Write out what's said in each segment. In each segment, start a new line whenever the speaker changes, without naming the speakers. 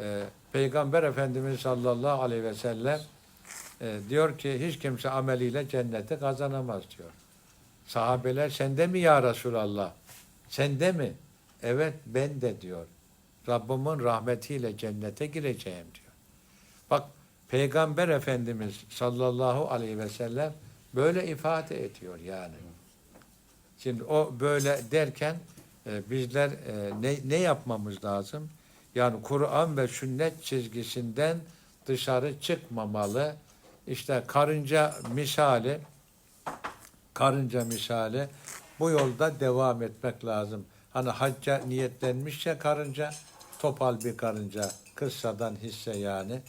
e, Peygamber Efendimiz sallallahu aleyhi ve sellem e, diyor ki hiç kimse ameliyle cenneti kazanamaz diyor. Sahabeler sende mi ya Resulallah? Sende mi? Evet ben de diyor. Rabbimin rahmetiyle cennete gireceğim diyor. Bak Peygamber Efendimiz sallallahu aleyhi ve sellem böyle ifade ediyor yani. Şimdi o böyle derken e, bizler e, ne, ne yapmamız lazım? Yani Kur'an ve sünnet çizgisinden dışarı çıkmamalı. İşte karınca misali karınca misali bu yolda devam etmek lazım. Hani hacca niyetlenmiş ya karınca, topal bir karınca, kıssadan hisse yani.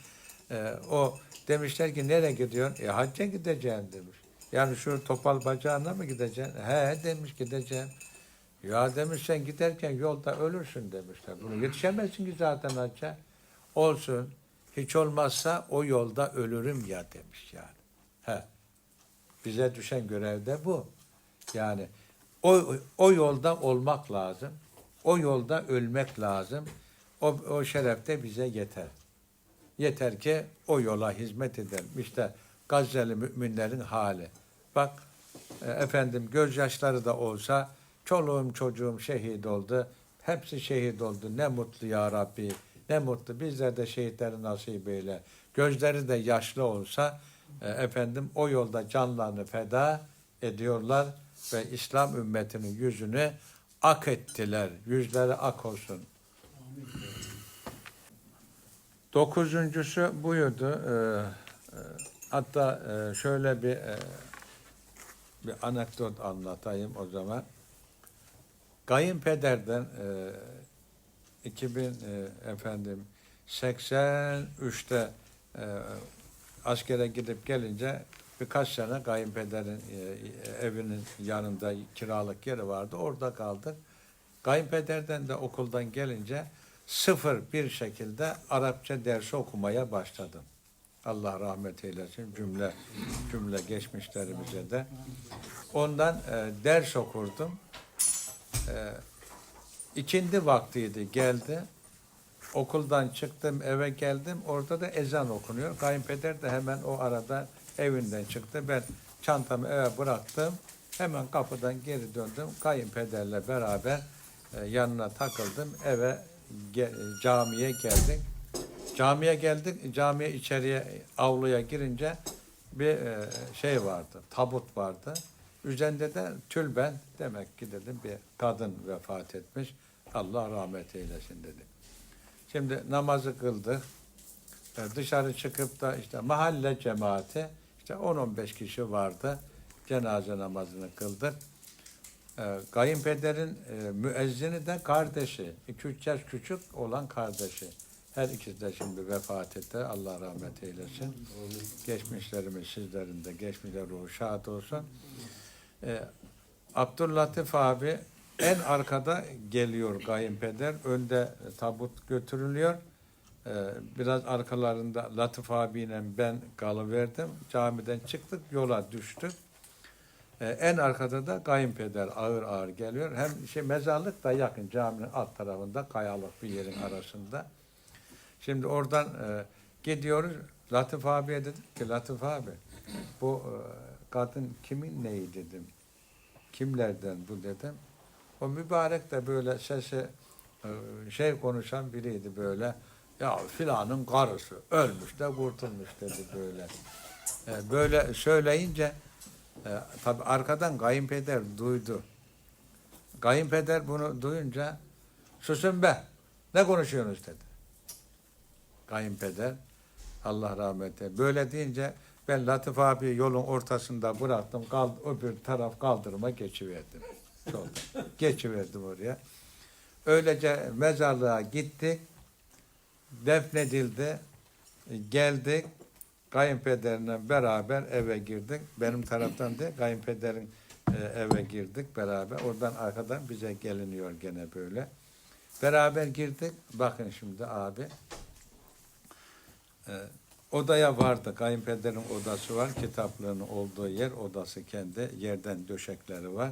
Ee, o demişler ki nereye gidiyorsun? E hacca gideceğim demiş. Yani şu topal bacağına mı gideceksin? He demiş gideceğim. Ya demiş sen giderken yolda ölürsün demişler. Bunu yetişemezsin ki zaten hacca. Olsun. Hiç olmazsa o yolda ölürüm ya demiş yani. He. Bize düşen görev de bu. Yani o, o yolda olmak lazım. O yolda ölmek lazım. O, o şeref de bize yeter. Yeter ki o yola hizmet edelim. İşte Gazze'li müminlerin hali. Bak e, efendim gözyaşları da olsa çoluğum çocuğum şehit oldu. Hepsi şehit oldu. Ne mutlu ya Rabbi. Ne mutlu. Bizler de şehitleri nasip eyle. Gözleri de yaşlı olsa e, efendim o yolda canlarını feda ediyorlar ve İslam ümmetinin yüzünü ak ettiler. Yüzleri ak olsun. Dokuzuncusu buydu. Ee, e, hatta e, şöyle bir e, bir anekdot anlatayım o zaman. Kayınpederden e, 2000 e, efendim 83'te e, askere gidip gelince birkaç sene kayınpederin e, evinin yanında kiralık yeri vardı. Orada kaldık. Kayınpederden de okuldan gelince sıfır bir şekilde Arapça dersi okumaya başladım. Allah rahmet eylesin cümle cümle geçmişlerimize de. Ondan e, ders okurdum. E, ikindi vaktiydi geldi. Okuldan çıktım eve geldim. Orada da ezan okunuyor. Kayınpeder de hemen o arada evinden çıktı. Ben çantamı eve bıraktım. Hemen kapıdan geri döndüm. Kayınpederle beraber e, yanına takıldım. Eve camiye geldik. Camiye geldik. Camiye içeriye avluya girince bir e, şey vardı. Tabut vardı. Üzerinde de tülben demek ki dedim bir kadın vefat etmiş. Allah rahmet eylesin dedim. Şimdi namazı kıldık. E, Dışarı çıkıp da işte mahalle cemaati işte 10-15 kişi vardı. Cenaze namazını kıldık. E, kayınpederin e, müezzini de kardeşi. 2-3 yaş küçük olan kardeşi. Her ikisi de şimdi vefat etti. Allah rahmet eylesin. Geçmişlerimiz sizlerin de geçmişler ruhu şad olsun. E, Abdüllatif abi en arkada geliyor kayınpeder. Önde tabut götürülüyor. Ee, biraz arkalarında Latif abiyle ben kalıverdim. Camiden çıktık, yola düştük. Ee, en arkada da kayınpeder ağır ağır geliyor. Hem şey mezarlık da yakın caminin alt tarafında kayalık bir yerin arasında. Şimdi oradan e, gidiyoruz. Latif abiye dedik ki Latif abi bu e, kadın kimin neyi dedim. Kimlerden bu dedim. O mübarek de böyle sesi e, şey konuşan biriydi böyle. Ya filanın karısı ölmüş de kurtulmuş dedi böyle. E, Böyle söyleyince e, tabi arkadan kayınpeder duydu. Kayınpeder bunu duyunca susun be ne konuşuyorsunuz dedi. Kayınpeder Allah rahmet eylesin. Böyle deyince ben Latif abi yolun ortasında bıraktım. Kald öbür taraf kaldırıma geçiverdim. Solda. geçiverdim oraya. Öylece mezarlığa gittik. Defnedildi. Geldik. Kayınpederle beraber eve girdik. Benim taraftan da kayınpederin e, eve girdik beraber. Oradan arkadan bize geliniyor gene böyle. Beraber girdik. Bakın şimdi abi. E, odaya vardı. Kayınpederin odası var. Kitaplığının olduğu yer odası kendi. Yerden döşekleri var.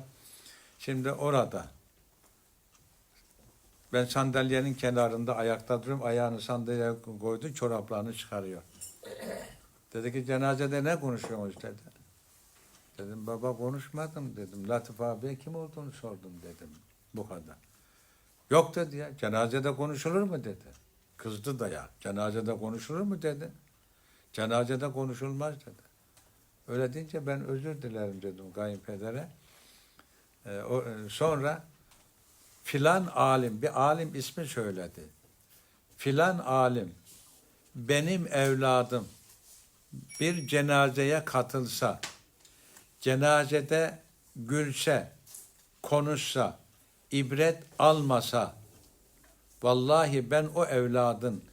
Şimdi orada Ben sandalyenin kenarında ayakta duruyorum. Ayağını sandalyeye koydu, çoraplarını çıkarıyor. Dedi ki cenazede ne konuşuyorsunuz dedi. Dedim baba konuşmadım dedim. Latif abiye kim olduğunu sordum dedim. Bu kadar. Yok dedi ya. Cenazede konuşulur mu dedi. Kızdı da ya. Cenazede konuşulur mu dedi. Cenazede konuşulmaz dedi. Öyle deyince ben özür dilerim dedim kayınpedere. Ee, o, e, sonra filan alim, bir alim ismi söyledi. Filan alim benim evladım bir cenazeye katılsa, cenazede gülse, konuşsa, ibret almasa, vallahi ben o evladın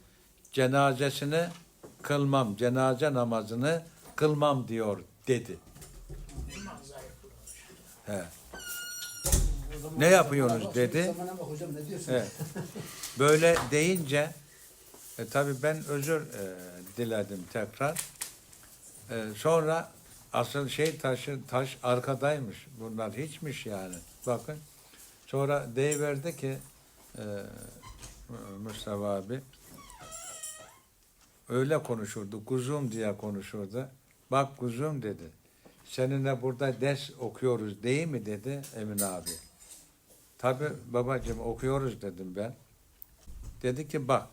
cenazesini kılmam, cenaze namazını kılmam diyor dedi. He. Ne yapıyorsunuz dedi. Evet. Böyle deyince e, tabii ben özür e, diledim tekrar. E, sonra asıl şey taşı taş arkadaymış. Bunlar hiçmiş yani. Bakın. Sonra deyiverdi ki e, Mustafa abi öyle konuşurdu. Kuzum diye konuşurdu. Bak kuzum dedi. Seninle burada ders okuyoruz değil mi dedi Emin abi. Tabi babacığım okuyoruz dedim ben. Dedi ki bak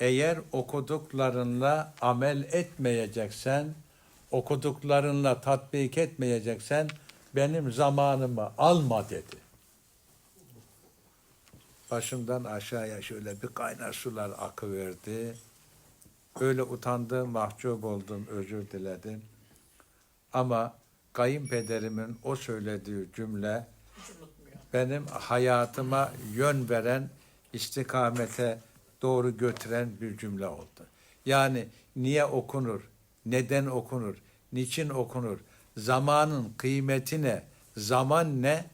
eğer okuduklarınla amel etmeyeceksen, okuduklarınla tatbik etmeyeceksen benim zamanımı alma dedi. Başımdan aşağıya şöyle bir kaynar sular akıverdi. Öyle utandım, mahcup oldum, özür diledim. Ama kayınpederimin o söylediği cümle benim hayatıma yön veren, istikamete doğru götüren bir cümle oldu. Yani niye okunur, neden okunur, niçin okunur, zamanın kıymeti ne, zaman ne,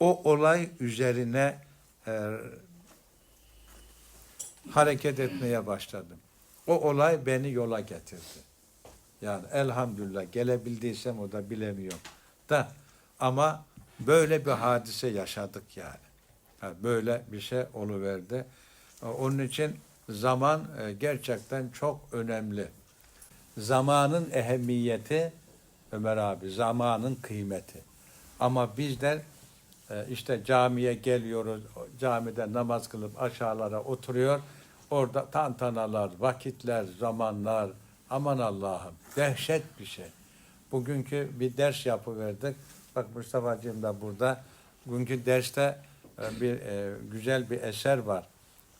o olay üzerine e, hareket etmeye başladım. O olay beni yola getirdi. Yani elhamdülillah gelebildiysem o da bilemiyorum. Da ama böyle bir hadise yaşadık yani. Ha, böyle bir şey oluverdi. Onun için zaman e, gerçekten çok önemli. Zamanın ehemmiyeti Ömer abi, zamanın kıymeti. Ama bizler e, işte camiye geliyoruz, camide namaz kılıp aşağılara oturuyor. Orada tantanalar, vakitler, zamanlar, aman Allah'ım dehşet bir şey. Bugünkü bir ders yapıverdik. Bak Mustafa'cığım da burada. Bugünkü derste e, bir e, güzel bir eser var.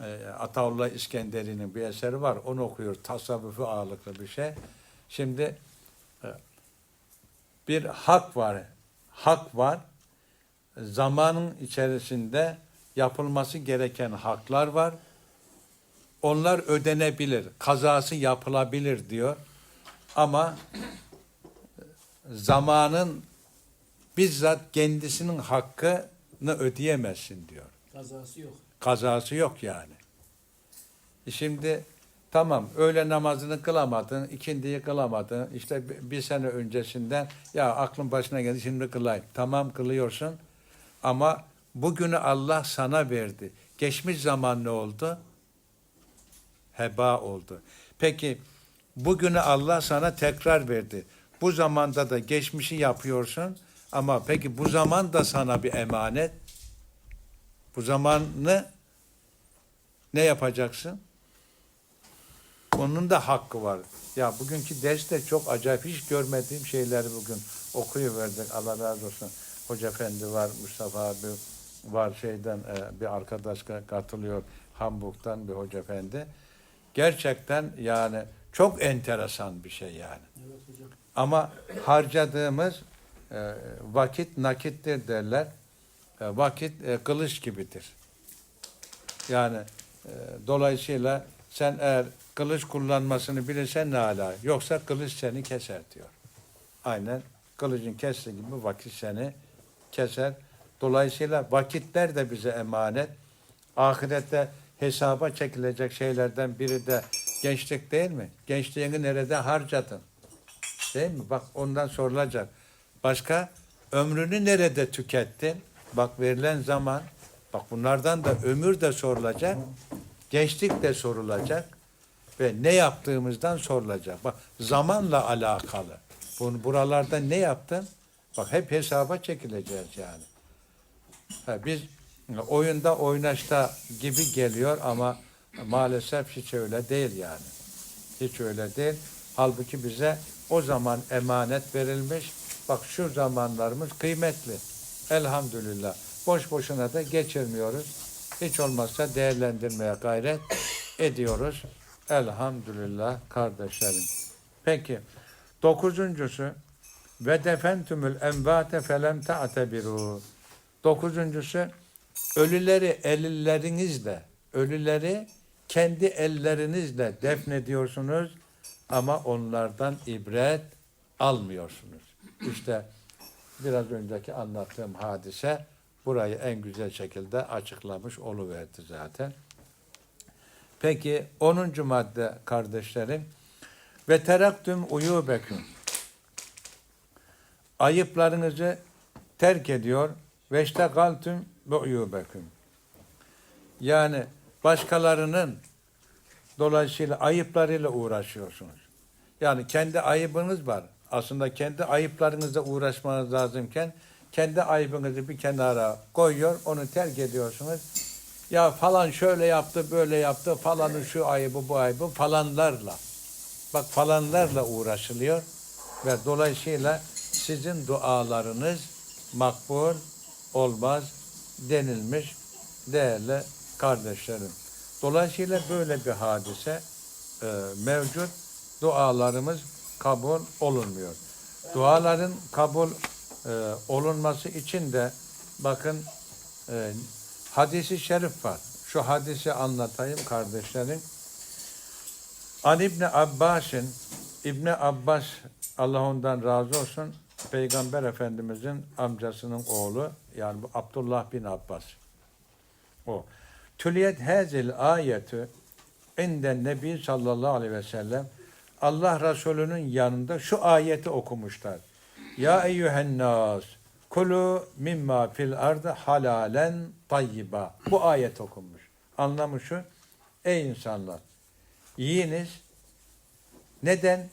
E, Ataullah İskenderi'nin bir eseri var. Onu okuyor. Tasavvufu ağırlıklı bir şey. Şimdi e, bir hak var. Hak var. Zamanın içerisinde yapılması gereken haklar var. Onlar ödenebilir. Kazası yapılabilir diyor. Ama zamanın bizzat kendisinin hakkını ödeyemezsin diyor.
Kazası yok.
Kazası yok yani. E Şimdi tamam öğle namazını kılamadın, ikindiyi kılamadın. İşte bir- bir sene öncesinden ya aklın başına geldi şimdi kılayım. Tamam kılıyorsun ama bugünü Allah sana verdi. Geçmiş zaman ne oldu? Heba oldu. Peki bugünü Allah sana tekrar verdi. Bu zamanda da geçmişi yapıyorsun ama peki bu zaman da sana bir emanet. Bu zamanı ne yapacaksın? Onun da hakkı var. Ya bugünkü derste çok acayip hiç görmediğim şeyleri bugün okuyuverdik. Allah razı olsun. Hoca Efendi var, Mustafa abi var şeyden e, bir arkadaş ka- katılıyor. Hamburg'dan bir hoca efendi. Gerçekten yani çok enteresan bir şey yani.
Evet hocam.
Ama harcadığımız e, vakit nakittir derler. E, vakit e, kılıç gibidir. Yani e, dolayısıyla sen eğer kılıç kullanmasını bilirsen ne ala. Yoksa kılıç seni keser diyor. Aynen kılıcın kestiği gibi vakit seni keser. Dolayısıyla vakitler de bize emanet. Ahirette hesaba çekilecek şeylerden biri de gençlik değil mi? Gençliğini nerede harcadın? Değil mi? Bak ondan sorulacak. Başka ömrünü nerede tükettin? Bak verilen zaman Bak bunlardan da ömür de sorulacak, gençlik de sorulacak ve ne yaptığımızdan sorulacak. Bak zamanla alakalı. Bunu buralarda ne yaptın? Bak hep hesaba çekileceğiz yani. Ha, biz oyunda oynaşta gibi geliyor ama maalesef hiç öyle değil yani. Hiç öyle değil. Halbuki bize o zaman emanet verilmiş. Bak şu zamanlarımız kıymetli. Elhamdülillah. Boş boşuna da geçirmiyoruz. Hiç olmazsa değerlendirmeye gayret ediyoruz. Elhamdülillah kardeşlerim. Peki. Dokuzuncusu ve defentümül envate felem ta'tebiru. Dokuzuncusu ölüleri ellerinizle, ölüleri kendi ellerinizle defnediyorsunuz ama onlardan ibret almıyorsunuz. İşte biraz önceki anlattığım hadise burayı en güzel şekilde açıklamış oluverdi zaten. Peki 10. madde kardeşlerim ve teraktüm uyubeküm ayıplarınızı terk ediyor ve işte uyubeküm. Yani başkalarının dolayısıyla ayıplarıyla uğraşıyorsunuz. Yani kendi ayıbınız var. Aslında kendi ayıplarınızla uğraşmanız lazımken kendi ayıbınızı bir kenara koyuyor, onu terk ediyorsunuz. Ya falan şöyle yaptı, böyle yaptı, falanın şu ayıbı, bu ayıbı falanlarla. Bak falanlarla uğraşılıyor ve dolayısıyla sizin dualarınız makbul olmaz denilmiş değerli kardeşlerim. Dolayısıyla böyle bir hadise e, mevcut. Dualarımız kabul olunmuyor. Duaların kabul e, olunması için de bakın e, hadisi şerif var. Şu hadisi anlatayım kardeşlerim. An İbni Abbas'ın İbni Abbas Allah ondan razı olsun Peygamber Efendimizin amcasının oğlu yani bu Abdullah bin Abbas. O. Tüliyet hazil ayetü inden Nebi sallallahu aleyhi ve sellem Allah Resulü'nün yanında şu ayeti okumuşlar. Ya eyyühen kulu mimma fil ardı halalen tayyiba. Bu ayet okunmuş. Anlamı şu. Ey insanlar yiyiniz. Neden?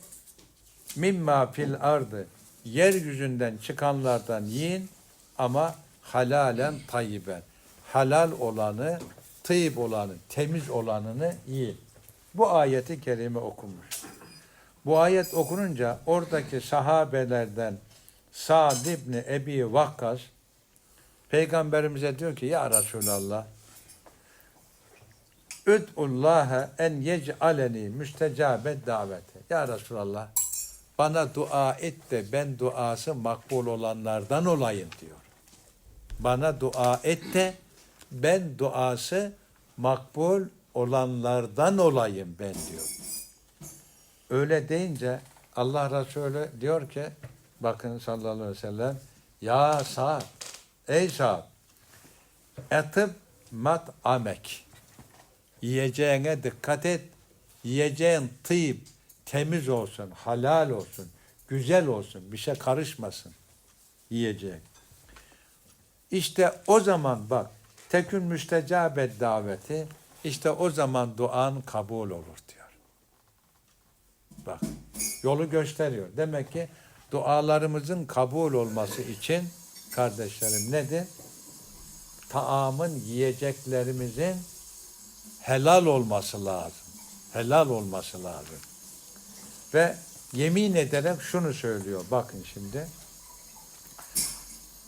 Mimma fil ardı yeryüzünden çıkanlardan yiyin ama halalen tayyiben. Halal olanı, tıyib olanı, temiz olanını yiyin. Bu ayeti kerime okunmuş. Bu ayet okununca oradaki sahabelerden Sa'd ibn Ebi Vakkas Peygamberimize diyor ki ya Resulallah Üd'ullâhe en yec'aleni müstecabet davete. Ya Resulallah bana dua et de ben duası makbul olanlardan olayım diyor. Bana dua et de ben duası makbul olanlardan olayım ben diyor. Öyle deyince Allah Resulü diyor ki bakın sallallahu aleyhi ve sellem ya Sa'd ey Sa'd etib mat amek yiyeceğine dikkat et yiyeceğin tıyıp temiz olsun, halal olsun, güzel olsun, bir şey karışmasın yiyecek. İşte o zaman bak, tekün müstecabet daveti, işte o zaman duan kabul olur diyor. Bak, yolu gösteriyor. Demek ki dualarımızın kabul olması için kardeşlerim nedir? Taamın, yiyeceklerimizin helal olması lazım. Helal olması lazım. Ve yemin ederek şunu söylüyor. Bakın şimdi.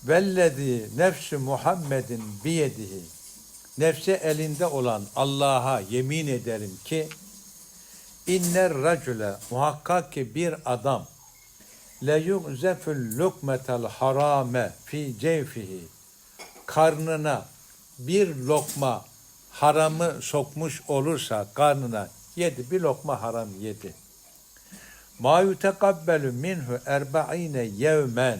Vellezî nefsü Muhammedin biyedihi. Nefsi elinde olan Allah'a yemin ederim ki inner racule muhakkak ki bir adam le yu'zefül lukmetel harame fi cevfihi karnına bir lokma haramı sokmuş olursa karnına yedi bir lokma haram yedi. Ma yutekabbelü minhu erba'ine yevmen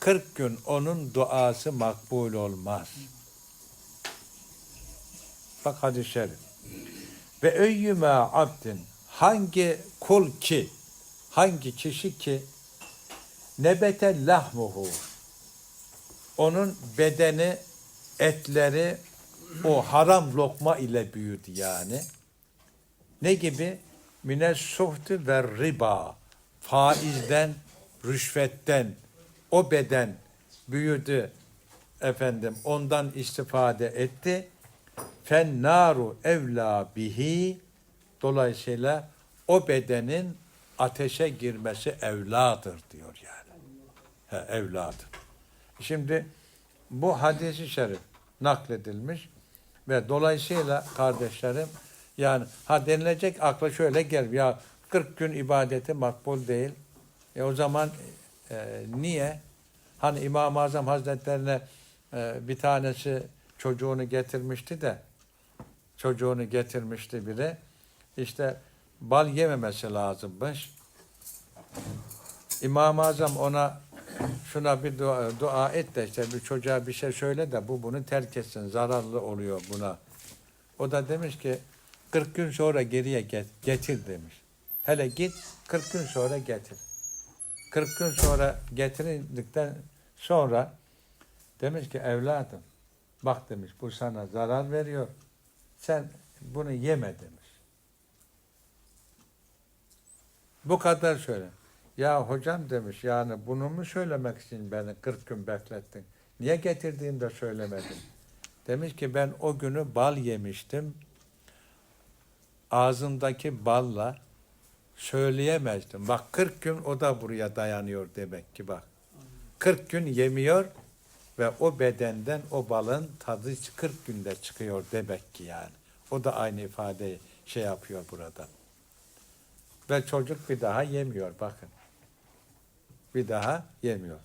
40 gün onun duası makbul olmaz. Bak hadis-i şerif. Ve öyyüme abdin hangi kul ki hangi kişi ki nebete lahmuhu onun bedeni etleri o haram lokma ile büyüdü yani. Ne gibi? Mines suhti ve riba. Faizden, rüşvetten, o beden büyüdü efendim ondan istifade etti. Fennaru evla bihi dolayısıyla o bedenin ateşe girmesi evladır diyor yani. He, evladır. Şimdi bu hadisi şerif nakledilmiş ve dolayısıyla kardeşlerim yani ha denilecek akla şöyle gel ya 40 gün ibadeti makbul değil. E o zaman e, niye? Hani İmam-ı Azam Hazretlerine e, bir tanesi çocuğunu getirmişti de çocuğunu getirmişti biri. İşte bal yememesi lazımmış. İmam-ı Azam ona şuna bir dua, dua et de işte bir çocuğa bir şey söyle de bu bunu terk etsin. Zararlı oluyor buna. O da demiş ki 40 gün sonra geriye get, getir demiş. Hele git 40 gün sonra getir. 40 gün sonra getirildikten sonra demiş ki evladım bak demiş bu sana zarar veriyor. Sen bunu yeme demiş. Bu kadar söyle. Ya hocam demiş yani bunu mu söylemek için beni 40 gün beklettin? Niye getirdiğini de söylemedin? Demiş ki ben o günü bal yemiştim. Ağzındaki balla söyleyemezdim. Bak 40 gün o da buraya dayanıyor demek ki bak. 40 gün yemiyor ve o bedenden o balın tadı 40 günde çıkıyor demek ki yani. O da aynı ifadeyi şey yapıyor burada. Ve çocuk bir daha yemiyor bakın. Bir daha yemiyor.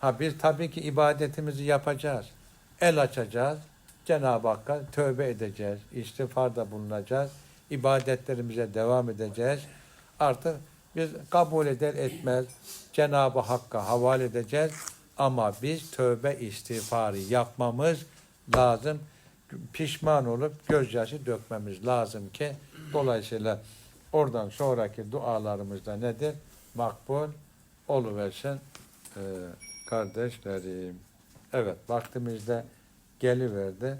Ha biz tabii ki ibadetimizi yapacağız. El açacağız. Cenab-ı Hakk'a tövbe edeceğiz. istiğfarda bulunacağız. İbadetlerimize devam edeceğiz. Artık biz kabul eder etmez Cenab-ı Hakk'a havale edeceğiz. Ama biz tövbe istiğfarı yapmamız lazım. Pişman olup gözyaşı dökmemiz lazım ki dolayısıyla oradan sonraki dualarımızda nedir? Makbul oluversin ee, kardeşlerim. Evet vaktimizde geliverdi.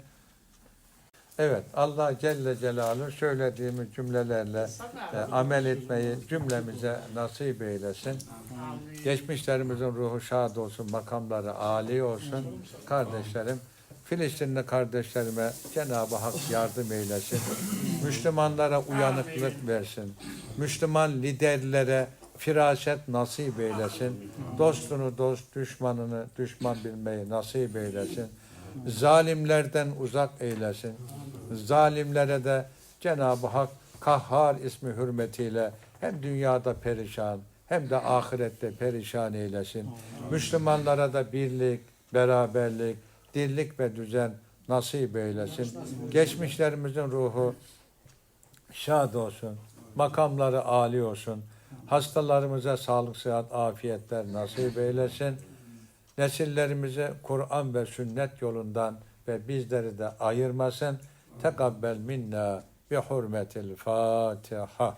Evet Allah Celle Celaluhu söylediğimiz cümlelerle e, amel etmeyi cümlemize nasip eylesin. Geçmişlerimizin ruhu şad olsun, makamları âli olsun. Kardeşlerim, Filistinli kardeşlerime Cenab-ı Hak yardım eylesin. Müslümanlara uyanıklık versin. Müslüman liderlere firaset nasip eylesin. Dostunu dost, düşmanını düşman bilmeyi nasip eylesin. Zalimlerden uzak eylesin. Zalimlere de Cenab-ı Hak Kahhar ismi hürmetiyle hem dünyada perişan hem de ahirette perişan eylesin. Müslümanlara da birlik, beraberlik, dirlik ve düzen nasip eylesin. Geçmişlerimizin ruhu şad olsun. Makamları âli olsun. Hastalarımıza sağlık, sıhhat, afiyetler nasip eylesin. Nesillerimize Kur'an ve sünnet yolundan ve bizleri de ayırmasın. Tekabbel minna bi hurmetil Fatiha.